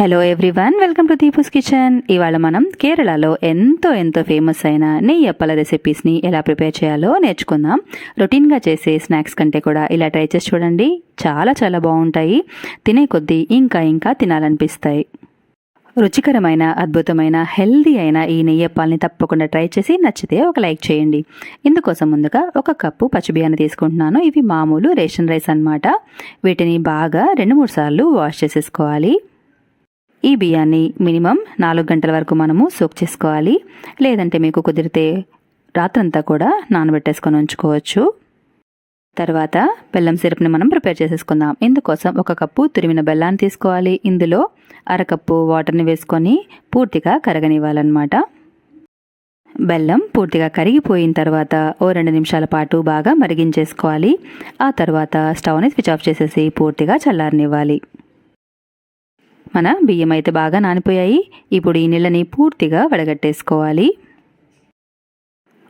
Hello everyone welcome to Deepu's kitchen ఇవాళ మనం కేరళలో ఎంతో ఎంతో ఫేమస్ అయిన నెయ్యప్పల రెసిపీస్ని ఎలా ప్రిపేర్ చేయాలో నేర్చుకుందాం. రొటీన్గా చేసే స్నాక్స్ కంటే కూడా ఇలా ట్రై చేసి చూడండి. చాలా చాలా బాగుంటాయి. తినే కొద్దీ ఇంకా ఇంకా తినాలనిపిస్తాయి. రుచికరమైన అద్భుతమైన హెల్దీ అయిన ఈ నెయ్యప్పాల్ని తప్పకుండా ట్రై చేసి నచ్చితే ఒక లైక్ చేయండి. ఇందుకోసం ముందుగా ఒక కప్పు పచ్చిబియ్యాన్ని తీసుకుంటున్నాను. ఇవి మామూలు రేషన్ రైస్ అన్నమాట. వీటిని బాగా రెండు మూడు సార్లు వాష్ చేసేసుకోవాలి. ఈ బియ్యాన్ని మినిమం నాలుగు గంటల వరకు మనము సోక్ చేసుకోవాలి. లేదంటే మీకు కుదిరితే రాత్రంతా కూడా నానబెట్టేసుకొని ఉంచుకోవచ్చు. తర్వాత బెల్లం సిరప్ని మనం ప్రిపేర్ చేసేసుకుందాం. ఇందుకోసం ఒక కప్పు తురిమిన బెల్లాన్ని తీసుకోవాలి. ఇందులో అరకప్పు వాటర్ని వేసుకొని పూర్తిగా కరగనివ్వాలన్నమాట. బెల్లం పూర్తిగా కరిగిపోయిన తర్వాత ఓ రెండు నిమిషాల పాటు బాగా మరిగించేసుకోవాలి. ఆ తర్వాత స్టవ్ని స్విచ్ ఆఫ్ చేసేసి పూర్తిగా చల్లారనివ్వాలి. మన బియ్యం అయితే బాగా నానిపోయాయి. ఇప్పుడు ఈ నీళ్ళని పూర్తిగా వడగట్టేసుకోవాలి.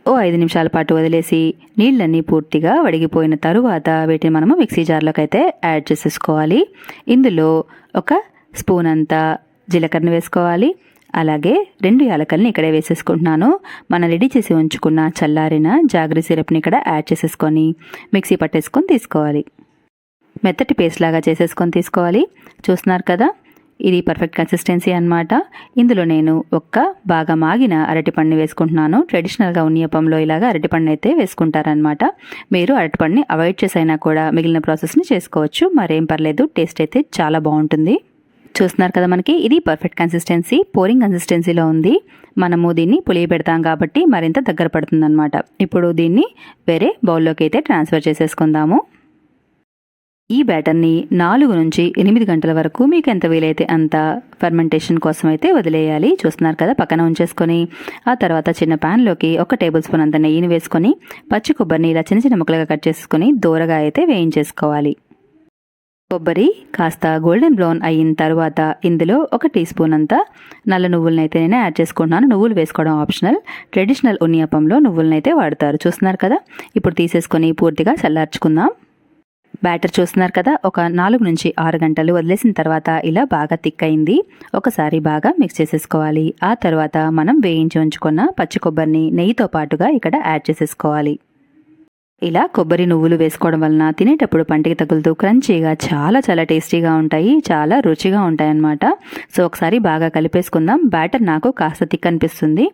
ఓ ఐదు నిమిషాల పాటు వదిలేసి నీళ్ళన్నీ పూర్తిగా వడిగిపోయిన తరువాత వీటిని మనము మిక్సీ జార్లోకి అయితే యాడ్ చేసేసుకోవాలి. ఇందులో ఒక స్పూన్ అంతా జీలకర్ర వేసుకోవాలి. అలాగే రెండు యాలకల్ని ఇక్కడే వేసేసుకుంటున్నాను. మనం రెడీ చేసి ఉంచుకున్న చల్లారిన జాగ్రీ సిరప్ని ఇక్కడ యాడ్ చేసేసుకొని మిక్సీ పట్టేసుకొని తీసుకోవాలి. మెత్తటి పేస్ట్ లాగా చేసేసుకొని తీసుకోవాలి. చూస్తున్నారు కదా? ఇది పర్ఫెక్ట్ కన్సిస్టెన్సీ అనమాట ఇందులో నేను ఒక్క బాగా మాగిన అరటిపండుని వేసుకుంటున్నాను. ట్రెడిషనల్గా ఉన్నియపంలో ఇలాగా అరటిపండు అయితే వేసుకుంటారనమాట మీరు అరటిపండుని అవాయిడ్ చేసైనా కూడా మిగిలిన ప్రాసెస్ని చేసుకోవచ్చు. మరేం పర్లేదు టేస్ట్ అయితే చాలా బాగుంటుంది. చూస్తున్నారు కదా మనకి ఇది పర్ఫెక్ట్ కన్సిస్టెన్సీ పోరింగ్ కన్సిస్టెన్సీలో ఉంది. మనము దీన్ని పులియబెడతాం కాబట్టి మరింత దగ్గర పడుతుందన్నమాట. ఇప్పుడు దీన్ని వేరే బౌల్లోకి అయితే ట్రాన్స్ఫర్ చేసేసుకుందాము. ఈ బ్యాటర్ని నాలుగు నుంచి ఎనిమిది గంటల వరకు మీకు ఎంత వీలైతే అంత ఫర్మెంటేషన్ కోసం అయితే వదిలేయాలి. చూస్తున్నారు కదా పక్కన ఉంచేసుకొని ఆ తర్వాత చిన్న ప్యాన్లోకి ఒక టేబుల్ స్పూన్ అంత నెయ్యిని వేసుకొని పచ్చి కొబ్బరిని ఇలా చిన్న చిన్న ముక్కలుగా కట్ చేసుకొని దూరగా అయితే వేయించేసుకోవాలి. కొబ్బరి కాస్త గోల్డెన్ బ్రౌన్ అయిన తర్వాత ఇందులో ఒక టీ స్పూన్ అంతా నల్ల నువ్వులనైతే నేను యాడ్ చేసుకుంటున్నాను. నువ్వులు వేసుకోవడం ఆప్షనల్. ట్రెడిషనల్ ఉన్నియపంలో నువ్వులనైతే వాడతారు. చూస్తున్నారు కదా? ఇప్పుడు తీసేసుకొని పూర్తిగా చల్లార్చుకుందాం. బ్యాటర్ చూస్తున్నారు కదా ఒక నాలుగు నుంచి ఆరు గంటలు వదిలేసిన తర్వాత ఇలా బాగా థిక్ అయింది. ఒకసారి బాగా మిక్స్ చేసేసుకోవాలి. ఆ తర్వాత మనం వేయించి ఉంచుకున్న పచ్చి కొబ్బరిని నెయ్యితో పాటుగా ఇక్కడ యాడ్ చేసేసుకోవాలి. ఇలా కొబ్బరి నువ్వులు వేసుకోవడం వలన తినేటప్పుడు పంటికి తగులుతూ క్రంచీగా చాలా చాలా టేస్టీగా ఉంటాయి చాలా రుచిగా ఉంటాయి అన్నమాట సో ఒకసారి బాగా కలిపేసుకుందాం. బ్యాటర్ నాకు కాస్త థిక్ అనిపిస్తుంది.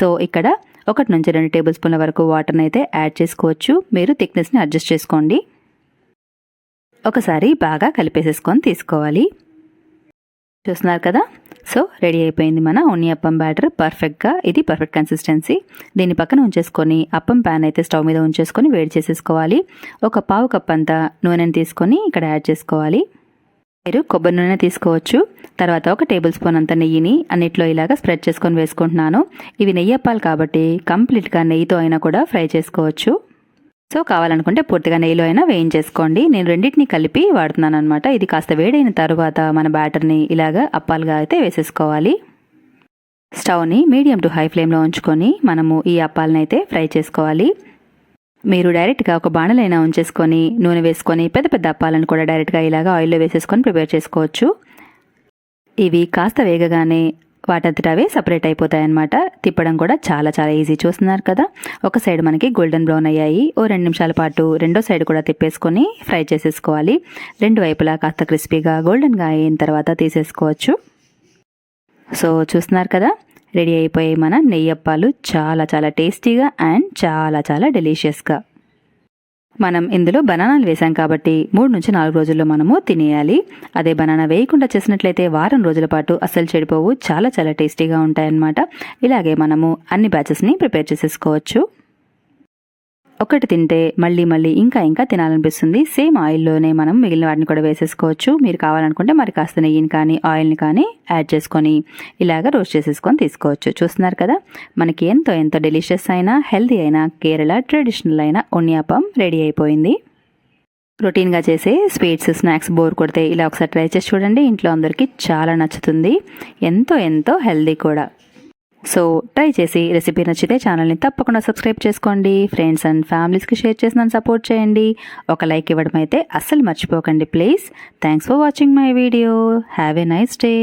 సో ఇక్కడ ఒకటి నుంచి రెండు టేబుల్ స్పూన్ల వరకు వాటర్ని అయితే యాడ్ చేసుకోవచ్చు. మీరు థిక్నెస్ని అడ్జస్ట్ చేసుకోండి. ఒకసారి బాగా కలిపేసేసుకొని తీసుకోవాలి. చూస్తున్నారు కదా? సో రెడీ అయిపోయింది మన ఉన్ని అప్పం బ్యాటర్. పర్ఫెక్ట్గా ఇది పర్ఫెక్ట్ కన్సిస్టెన్సీ. దీన్ని పక్కన ఉంచేసుకొని అప్పం ప్యాన్ అయితే స్టవ్ మీద ఉంచేసుకొని వేడి చేసేసుకోవాలి. ఒక పావు కప్ అంతా నూనెని తీసుకొని ఇక్కడ యాడ్ చేసుకోవాలి. మీరు కొబ్బరి నూనె తీసుకోవచ్చు. తర్వాత ఒక టేబుల్ స్పూన్ అంత నెయ్యిని అన్నిట్లో ఇలాగా స్ప్రెడ్ చేసుకొని వేసుకుంటున్నాను. ఇవి నెయ్యి అప్పాలు కాబట్టి కంప్లీట్గా నెయ్యితో అయినా కూడా ఫ్రై చేసుకోవచ్చు. సో కావాలనుకుంటే పూర్తిగా నెయ్యిలో అయినా వేయించేసుకోండి. నేను రెండింటిని కలిపి వాడుతున్నాను అనమాట ఇది కాస్త వేడైన తర్వాత మన బ్యాటర్ని ఇలాగా అప్పాలుగా అయితే వేసేసుకోవాలి. స్టవ్ని మీడియం టు హై ఫ్లేమ్లో ఉంచుకొని మనము ఈ అప్పాలను అయితే ఫ్రై చేసుకోవాలి. మీరు డైరెక్ట్గా ఒక బాణలైనా ఉంచేసుకొని నూనె వేసుకొని పెద్ద పెద్ద అప్పాలను కూడా డైరెక్ట్గా ఇలాగా ఆయిల్లో వేసేసుకొని ప్రిపేర్ చేసుకోవచ్చు. ఇవి కాస్త వేగగానే వాటంతటవే సపరేట్ అయిపోతాయి అనమాట తిప్పడం కూడా చాలా చాలా ఈజీ చూస్తున్నారు కదా. ఒక సైడ్ మనకి గోల్డెన్ బ్రౌన్ అయ్యాయి. ఓ రెండు నిమిషాల పాటు రెండో సైడ్ కూడా తిప్పేసుకొని ఫ్రై చేసేసుకోవాలి. రెండు వైపులా కాస్త క్రిస్పీగా గోల్డెన్గా అయిన తర్వాత తీసేసుకోవచ్చు. సో చూస్తున్నారు కదా? రెడీ అయిపోయాయి మన నెయ్యప్పాలు చాలా చాలా టేస్టీగా అండ్ చాలా చాలా డెలిషియస్గా మనం ఇందులో బనానాలు వేసాం కాబట్టి మూడు నుంచి నాలుగు రోజుల్లో మనము తినేయాలి. అదే బనానా వేయకుండా చేసినట్లయితే వారం రోజుల పాటు అస్సలు చెడిపోవు చాలా చాలా టేస్టీగా ఉంటాయన్నమాట. ఇలాగే మనము అన్ని బ్యాచెస్ని ప్రిపేర్ చేసేసుకోవచ్చు. ఒకటి తింటే మళ్ళీ మళ్ళీ ఇంకా ఇంకా తినాలనిపిస్తుంది. సేమ్ ఆయిల్లోనే మనం మిగిలిన వాటిని కూడా వేసేసుకోవచ్చు. మీరు కావాలనుకుంటే మరి కాస్త నెయ్యిని కానీ ఆయిల్ని కానీ యాడ్ చేసుకొని ఇలాగ రోస్ట్ చేసేసుకొని తీసుకోవచ్చు. చూస్తున్నారు కదా? మనకి ఎంతో ఎంతో డెలిషియస్ అయినా హెల్దీ అయినా కేరళ ట్రెడిషనల్ అయిన ఉన్నియాపం రెడీ అయిపోయింది. రొటీన్గా చేసే స్వీట్స్ స్నాక్స్ బోర్ కొడితే ఇలా ఒకసారి ట్రై చేసి చూడండి. ఇంట్లో అందరికీ చాలా నచ్చుతుంది. ఎంతో ఎంతో హెల్దీ కూడా. సో ట్రై చేసి రెసిపీ నచ్చితే ఛానల్ని తప్పకుండా సబ్స్క్రైబ్ చేసుకోండి. ఫ్రెండ్స్ అండ్ ఫ్యామిలీస్కి షేర్ చేసి నన్ను సపోర్ట్ చేయండి. ఒక లైక్ ఇవ్వడం అయితే అస్సలు మర్చిపోకండి please thanks for watching my video have a nice day